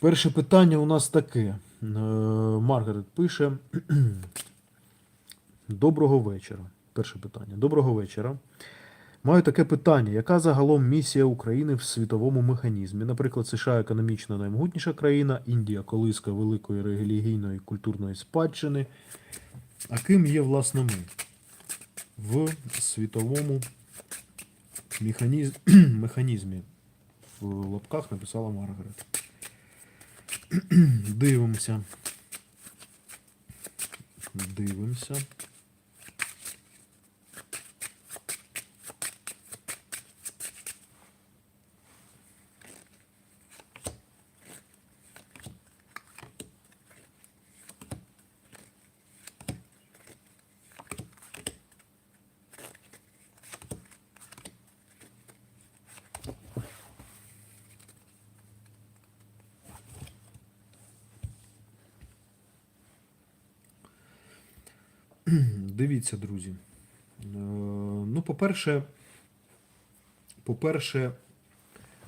Перше питання у нас таке. Е, Маргарет пише. Доброго вечора. Перше питання. Доброго вечора. Маю таке питання: яка загалом місія України в світовому механізмі? Наприклад, США економічно наймогутніша країна, Індія колиска великої релігійної і культурної спадщини. А ким є, власне, ми в світовому механізм... механізмі? В лапках написала Маргарет. Дивимося. Дивимося. Дивіться, друзі. Е, Ну, по-перше, по-перше,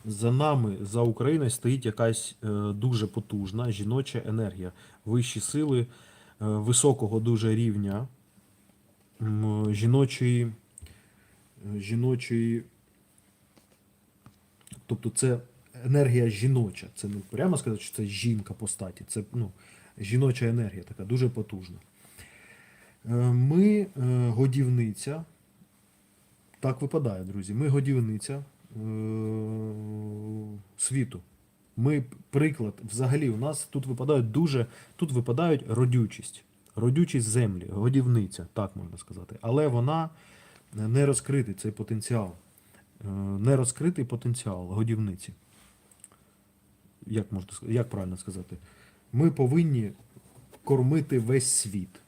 за нами, за Україною стоїть якась е, дуже потужна жіноча енергія, вищі сили е, високого дуже рівня жіночої, жіночої, тобто це енергія жіноча. Це не прямо сказати, що це жінка по статі, це ну, жіноча енергія така дуже потужна. Е, Ми е, годівниця. Так випадає, друзі. Ми годівниця е, світу. Ми приклад, взагалі, у нас тут випадають дуже, тут випадають родючість. Родючість землі, годівниця, так можна сказати. Але вона не розкритий цей потенціал. Не розкритий потенціал годівниці. Як можна як правильно сказати? Ми повинні кормити весь світ.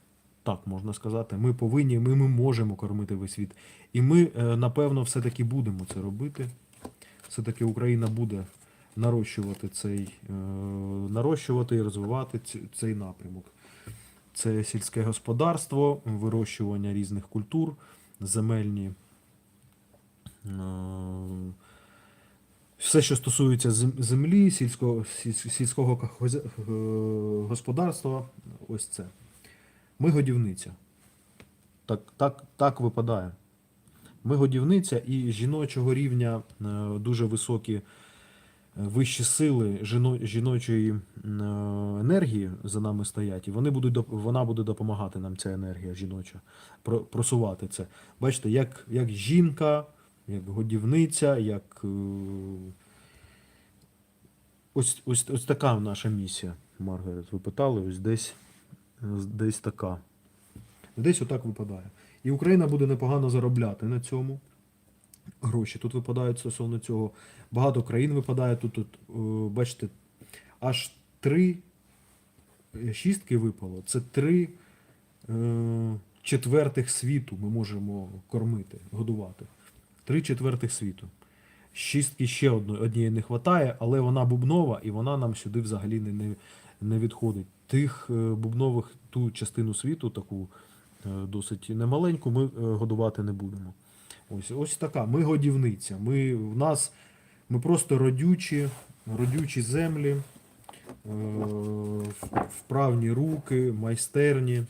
Так можна сказати. Ми повинні, ми, ми можемо кормити весь світ. І ми, е, напевно, все-таки будемо це робити. Все-таки Україна буде нарощувати цей, е, нарощувати і розвивати цей напрямок. Це сільське господарство, вирощування різних культур, земельні. е, Все, що стосується землі, сільського, сільського господарства, ось це. Ми годівниця. Так, так, так випадає. Ми годівниця і жіночого рівня е, дуже високі, е, вищі сили жіно, жіночої е, енергії за нами стоять, і вони будуть, вона буде допомагати нам, ця енергія жіноча, просувати це. Бачите, як, як жінка, як годівниця, як. Ось, ось, ось така наша місія, Маргарет. Ви питали, ось десь, десь така. Десь отак випадає. І Україна буде непогано заробляти на цьому. Гроші тут випадають стосовно цього. Багато країн випадає. Тут, тут е, бачите, аж три е, шістки випало. Це три е, четвертих світу ми можемо кормити, годувати. Три четвертих світу. Шістки ще одної, однієї не вистачає, але вона бубнова і вона нам сюди взагалі не, не, не відходить. Тих е, бубнових, ту частину світу, таку е, досить немаленьку, ми е, годувати не будемо. Ось, ось така. Ми годівниця. Ми, в нас, ми просто родючі, родючі землі, вправні руки, майстерні.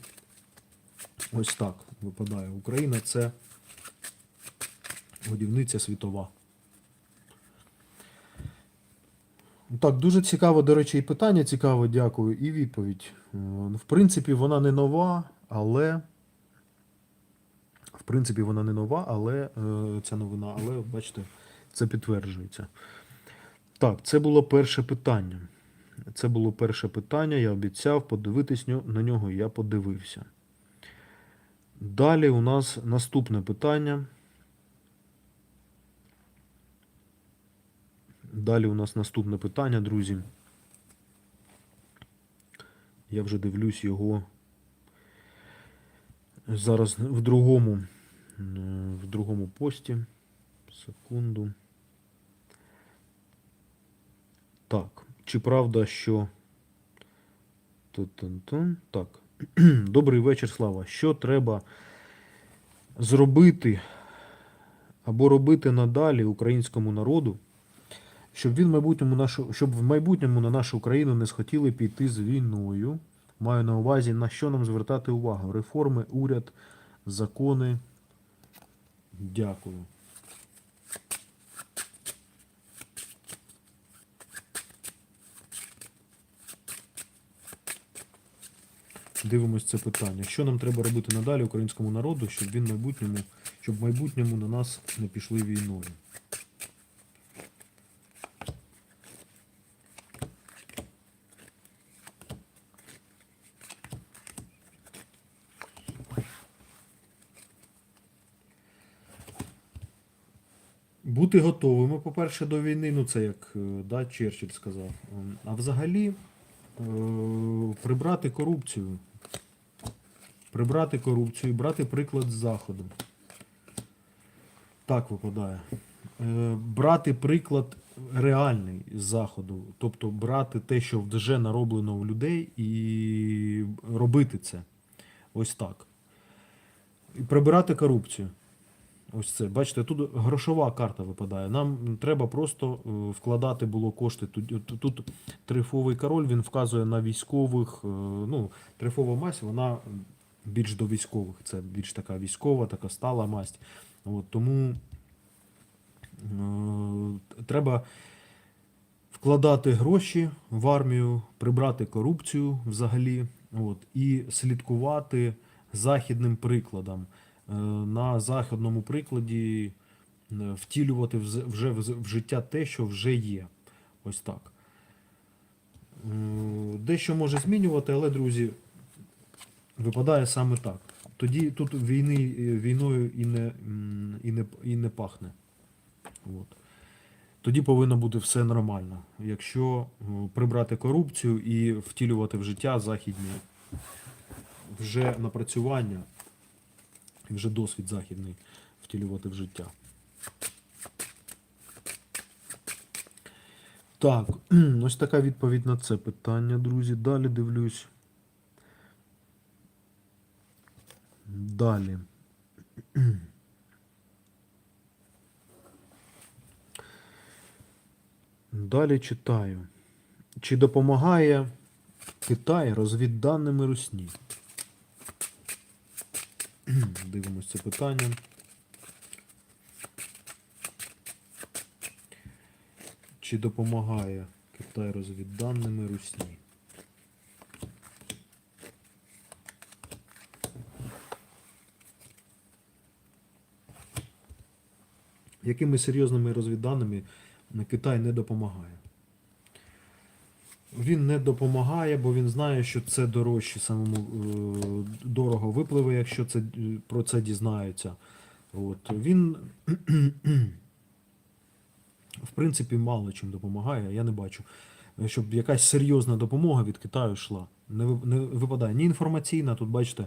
Ось так випадає. Україна це годівниця світова. Так, дуже цікаво, до речі, і питання цікаве, дякую, і відповідь. Е, В принципі, вона не нова, але. В принципі, вона не нова, але е, ця новина, але бачите, це підтверджується. Так, це було перше питання. Це було перше питання, я обіцяв подивитись на нього, я подивився. Далі у нас наступне питання. Далі у нас наступне питання, друзі. Я вже дивлюсь його зараз в другому, в другому пості. Секунду. Так. Чи правда, що. Так. Добрий вечір, Слава. Що треба зробити або робити надалі українському народу, Щоб він в майбутньому нашу, щоб в майбутньому на нашу країну не схотіли піти з війною. Маю на увазі, на що нам звертати увагу? Реформи, уряд, закони. Дякую. Дивимось це питання. Що нам треба робити надалі українському народу, щоб він в майбутньому, щоб в майбутньому на нас не пішли війною? Бути готовими, по-перше, до війни, ну це як е, да, Черчилль сказав. Ем, А взагалі е, прибрати корупцію. Прибрати корупцію, брати приклад з Заходу. Так випадає. Е, Брати приклад реальний з Заходу. Тобто брати те, що вже нароблено у людей, і робити це. Ось так. І прибирати корупцію. Ось це. Бачите, тут грошова карта випадає. Нам треба просто е, вкладати було кошти. Тут, тут, трифовий король він вказує на військових. е, Ну, трифова масть, вона більш до військових. Це більш така військова, така стала масть. От, тому е, треба вкладати гроші в армію, прибрати корупцію взагалі, от, і слідкувати західним прикладом. Е, На західному прикладі е, втілювати вже в життя те, що вже є. Ось так. Е, Дещо може змінювати, але, друзі, випадає саме так. Тоді тут війни, війною і не, і не, і не пахне. От. Тоді повинно бути все нормально. Якщо прибрати корупцію і втілювати в життя західні вже напрацювання, вже досвід західний втілювати в життя. Так, ось така відповідь на це питання, друзі. Далі дивлюсь. Далі. Далі читаю. Чи допомагає Китай розвідданими Русні? Дивимось це питання. Чи допомагає Китай розвідданими Русні? Якими серйозними розвідданими Китай не допомагає? Він не допомагає, бо він знає, що це дорожче самому е, дорого випливе, якщо це, е, про це дізнаються. От. Він, в принципі, мало чим допомагає. Я не бачу, щоб якась серйозна допомога від Китаю йшла. Не, ви- не випадає ні інформаційна, тут бачите,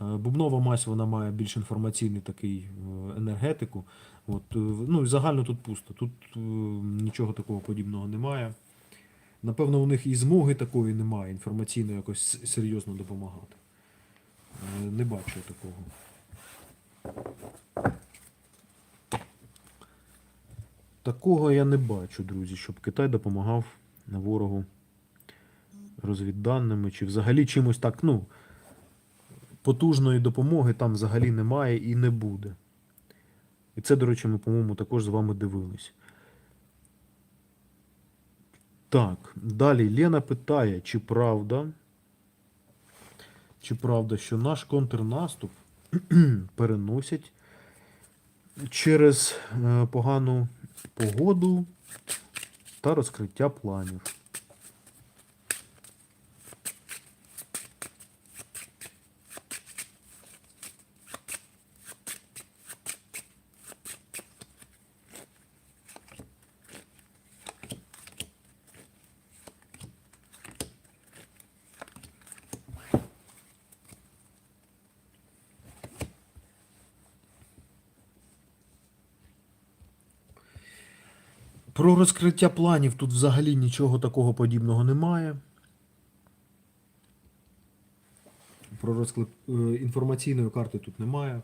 е, бубнова мазь вона має більш інформаційний такий енергетику. От, ну і загально тут пусто. Тут нічого такого подібного немає. Напевно, у них і змоги такої немає інформаційно якось серйозно допомагати. Е, Не бачу такого. Такого я не бачу, друзі, щоб Китай допомагав ворогу розвідданими чи взагалі чимось так, ну, потужної допомоги там взагалі немає і не буде. І це, до речі, ми, по-моєму, також з вами дивились. Так, далі Лена питає, чи правда, чи правда, що наш контрнаступ переносять через е, погану погоду та розкриття планів. Про розкриття планів тут взагалі нічого такого подібного немає. Про розклеп... е, інформаційної карти тут немає.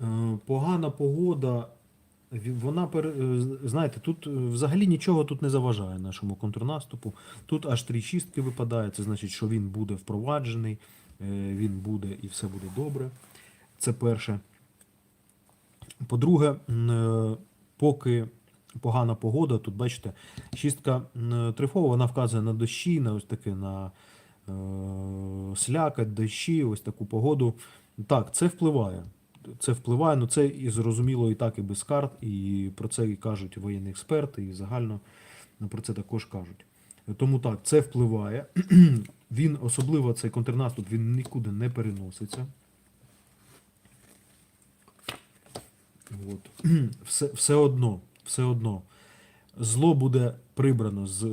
Е, Погана погода вона е, знаєте, тут взагалі нічого тут не заважає нашому контрнаступу. Тут аж три шістки випадає, це значить, що він буде впроваджений, він буде і все буде добре. Це перше. По-друге, поки погана погода, тут бачите, шістка трифова, вона вказує на дощі, на ось таке на е, слякоть, дощі, ось таку погоду. Так, це впливає. Це впливає, ну це і зрозуміло і так, і без карт, і про це і кажуть воєнні експерти, і загально про це також кажуть. Тому так, це впливає. Він особливо цей контрнаступ він нікуди не переноситься. От. Все, все одно, все одно. Зло буде прибрано з е,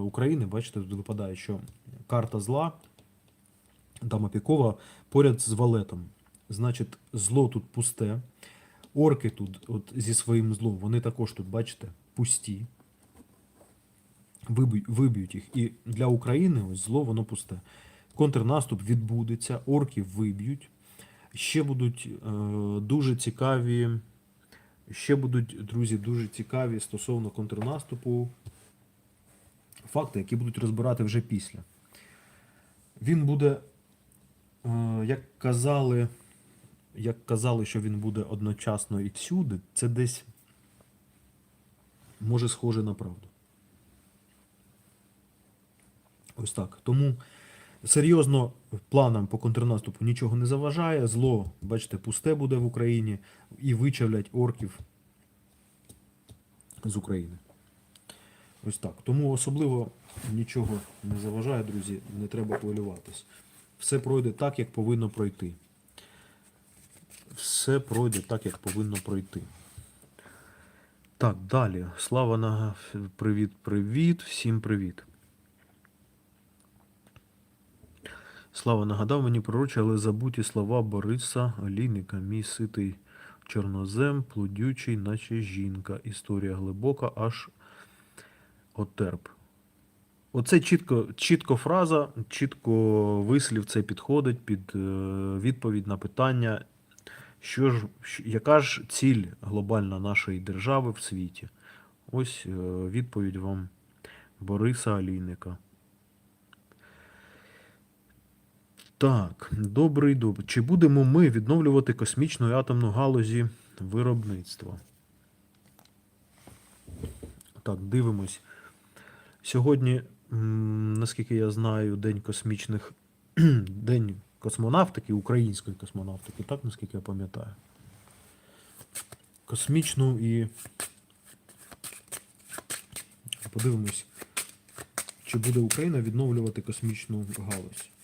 України. Бачите, тут випадає, що карта зла, там опікова, поряд з валетом. Значить, зло тут пусте. Орки тут, от зі своїм злом, вони також тут, бачите, пусті. Виб'ють, їх. І для України ось зло воно пусте. Контрнаступ відбудеться, орків виб'ють. Ще будуть е, дуже цікаві. Ще будуть, друзі, дуже цікаві стосовно контрнаступу. Факти, які будуть розбирати вже після. Він буде, е, як казали, як казали, що він буде одночасно і всюди, це десь може схоже на правду. Ось так. Тому серйозно планам по контрнаступу нічого не заважає. Зло, бачите, пусте буде в Україні і вичавлять орків з України. Ось так. Тому особливо нічого не заважає, друзі, не треба хвилюватись. Все пройде так, як повинно пройти. Все пройде так, як повинно пройти. Так, далі. Слава на привіт, привіт, всім привіт. Слава нагадав мені пророче, але забуті слова Бориса Олійника, мій ситий чорнозем, плодючий, наче жінка. Історія глибока, аж отерп. Оце чітко, чітко фраза, чітко вислів це підходить під е, відповідь на питання, що ж, яка ж ціль глобальна нашої держави в світі? Ось е, відповідь вам Бориса Олійника. Так, добрий добрий. Чи будемо ми відновлювати космічну і атомну галузі виробництва? Так, дивимось. Сьогодні, наскільки я знаю, День космічних День космонавтики, української космонавтики, так, наскільки я пам'ятаю. Космічну і. Подивимось, чи буде Україна відновлювати космічну галузь.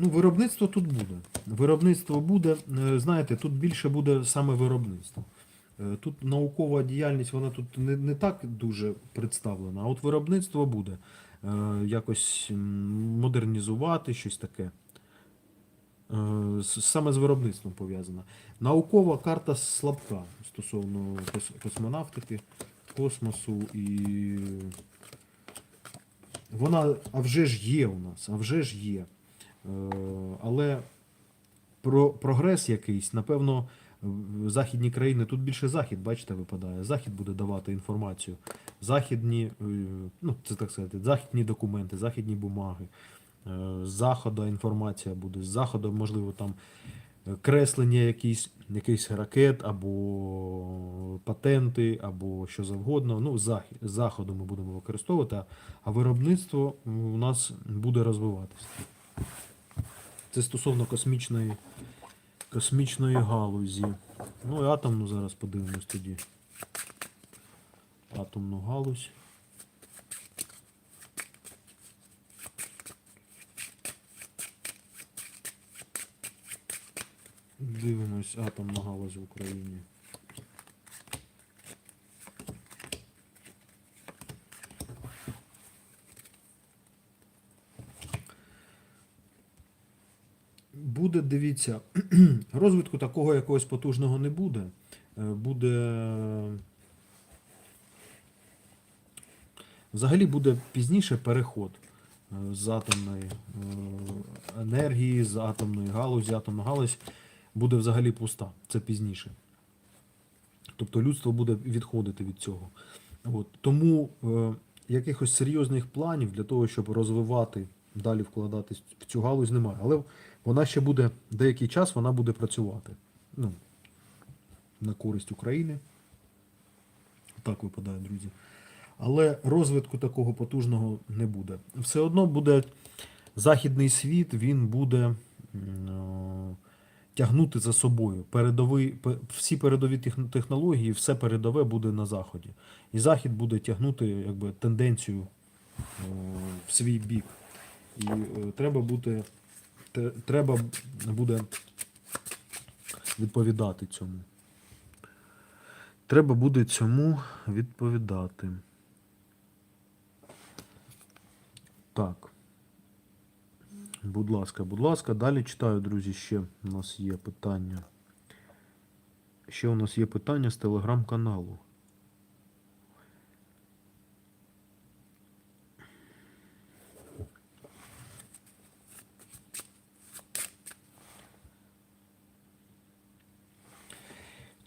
Ну, виробництво тут буде. Виробництво буде, е, знаєте, тут більше буде саме виробництво. Е, Тут наукова діяльність, вона тут не, не так дуже представлена, а от виробництво буде е, якось модернізувати щось таке. Саме з виробництвом пов'язана. Наукова карта слабка стосовно космонавтики, космосу і. Вона, а вже ж є у нас, а вже ж є. Е, Але про прогрес якийсь, напевно, західні країни, тут більше захід, бачите, випадає. Захід буде давати інформацію. Західні, е, ну, це так сказати, західні документи, західні бумаги. Е, З заходу інформація буде, з заходу, можливо, там креслення якісь, якийсь ракет, або патенти, або що завгодно. Ну, захід, заходу ми будемо використовувати, а виробництво у нас буде розвиватися. Це стосовно космічної, космічної галузі. Ну і атомну зараз подивимось тоді. Атомну галузь. Дивимось атомна галузь в Україні. Буде, дивіться, розвитку такого якогось потужного не буде. Е, Буде. Взагалі буде пізніше переход е, з атомної е, енергії, з атомної галузі. Атомна галузь буде взагалі пуста. Це пізніше. Тобто людство буде відходити від цього. От. Тому е, якихось серйозних планів для того, щоб розвивати, далі вкладатись в цю галузь, немає. Але вона ще буде деякий час вона буде працювати. Ну, на користь України. Так випадає, друзі. Але розвитку такого потужного не буде. Все одно буде західний світ, він буде е, тягнути за собою. Передовий, всі передові технології, все передове буде на Заході. І Захід буде тягнути якби, тенденцію е, в свій бік. І е, треба буде, треба буде відповідати цьому. Треба буде цьому відповідати. Так. Будь ласка, будь ласка. Далі читаю, друзі, ще у нас є питання. Ще у нас є питання з телеграм-каналу.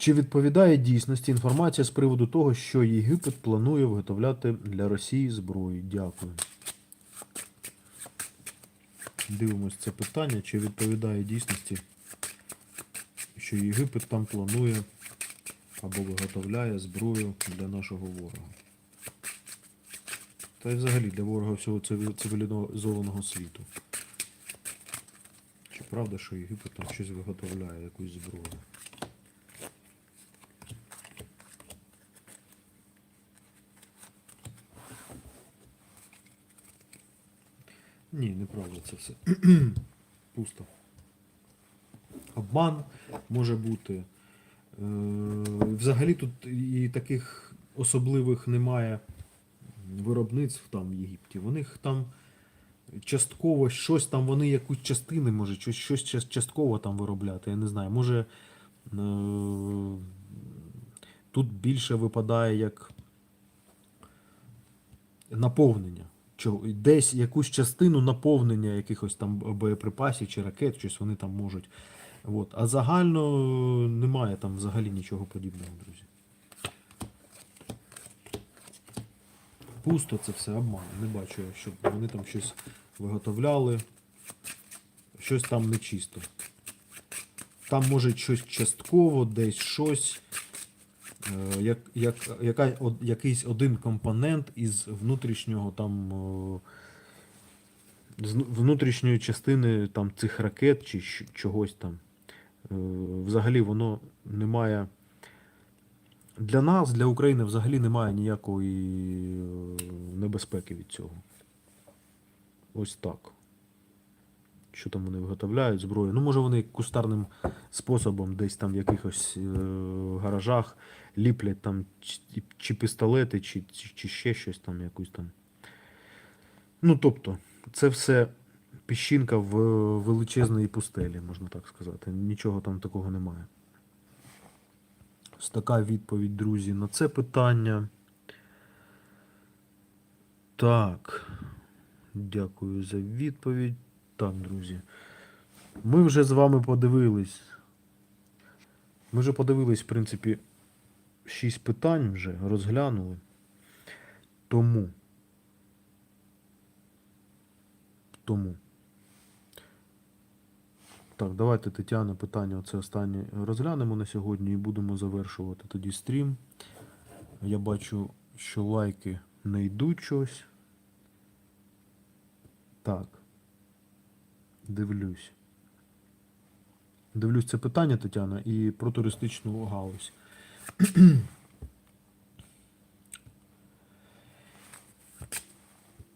Чи відповідає дійсності інформація з приводу того, що Єгипет планує виготовляти для Росії зброю? Дякую. Дивимось це питання, чи відповідає дійсності, що Єгипет там планує або виготовляє зброю для нашого ворога. Та й взагалі для ворога всього цивілізованого світу. Чи правда, що Єгипет там щось виготовляє, якусь зброю? Ні, неправда це все. Пусто. Обман може бути. Е, Взагалі тут і таких особливих немає виробництв там в Єгипті. У них там частково щось там, вони якусь частини, може, щось, щось частково там виробляти. Я не знаю. Може е, тут більше випадає як наповнення. Десь якусь частину наповнення якихось там боєприпасів чи ракет, щось вони там можуть. От. А загально немає там взагалі нічого подібного, друзі. Пусто це все обман. Не бачу, щоб вони там щось виготовляли. Щось там нечисто. Там може щось частково, десь щось. Е, як, як, яка, од, якийсь один компонент із внутрішнього там е, з ну- внутрішньої частини там цих ракет чи чогось там. Е, Взагалі воно не має. Для нас, для України, взагалі немає ніякої небезпеки від цього. Ось так. Що там вони виготовляють зброю? Ну, може, вони кустарним способом десь там в якихось е, гаражах ліплять там чи, пістолети, чи, чи, ще щось там, якусь там. Ну, тобто, це все піщинка в величезної пустелі, можна так сказати. Нічого там такого немає. Ось така відповідь, друзі, на це питання. Так. Дякую за відповідь. Так, друзі. Ми вже з вами подивились. Ми вже подивились, в принципі, шість питань вже розглянули. Тому. Тому. Так, давайте, Тетяна, питання оце останнє розглянемо на сьогодні і будемо завершувати тоді стрім. Я бачу, що лайки не йдуть щось. Так. Дивлюсь. Дивлюсь це питання, Тетяна, і про туристичну галузь.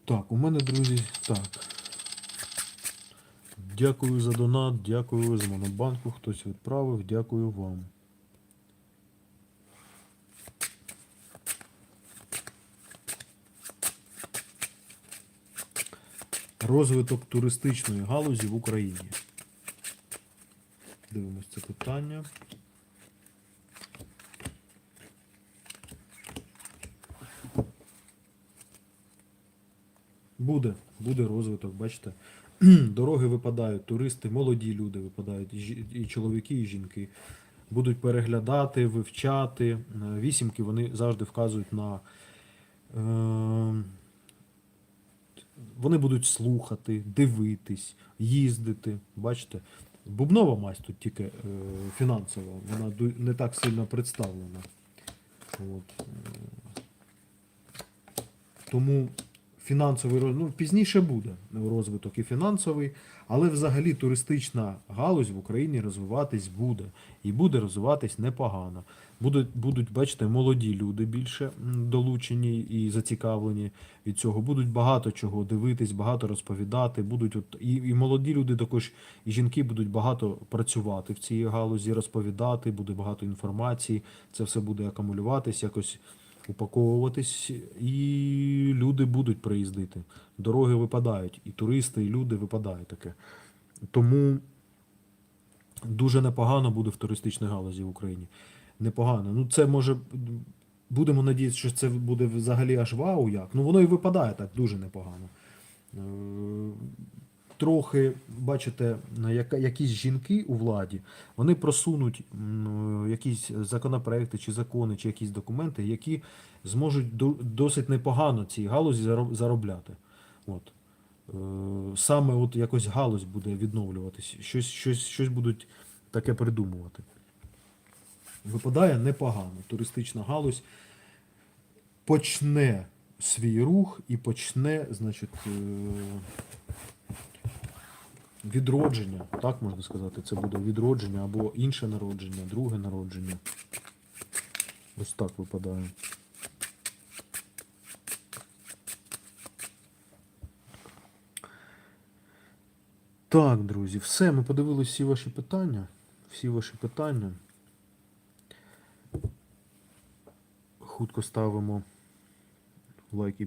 Так, у мене, друзі, так. Дякую за донат, дякую з Монобанку, хтось відправив, дякую вам. Розвиток туристичної галузі в Україні. Дивимось це питання. Буде, буде розвиток, бачите. Дороги випадають, туристи, молоді люди випадають, і чоловіки, і жінки. Будуть переглядати, вивчати. Е, Вісімки вони завжди вказують на. Е- вони будуть слухати, дивитись, їздити. Бачите, бубнова масть тут тільки е, фінансова, вона не так сильно представлена. От. Тому фінансовий ну, пізніше буде розвиток і фінансовий, але взагалі туристична галузь в Україні розвиватись буде. І буде розвиватись непогано. Будуть, будуть, бачите, молоді люди більше долучені і зацікавлені від цього. Будуть багато чого дивитись, багато розповідати. Будуть от, і, і молоді люди також, і жінки будуть багато працювати в цій галузі, розповідати, буде багато інформації. Це все буде акумулюватись, якось упаковуватись, і люди будуть приїздити. Дороги випадають, і туристи, і люди випадають таке. Тому дуже непогано буде в туристичній галузі в Україні. Непогано. Ну, це може. Будемо надіятися, що це буде взагалі аж вау як. Ну воно і випадає так дуже непогано. Трохи, бачите, якісь жінки у владі, вони просунуть якісь законопроекти чи закони, чи якісь документи, які зможуть досить непогано цій галузі заробляти. От. Е, Саме от якось галузь буде відновлюватись, щось, щось, щось будуть таке придумувати. Випадає непогано. Туристична галузь почне свій рух і почне, значить, е, відродження, так можна сказати, це буде відродження або інше народження, друге народження. Ось так випадає. Так, друзі, все, ми подивилися всі ваші питання. Всі ваші питання. Хутко ставимо лайки.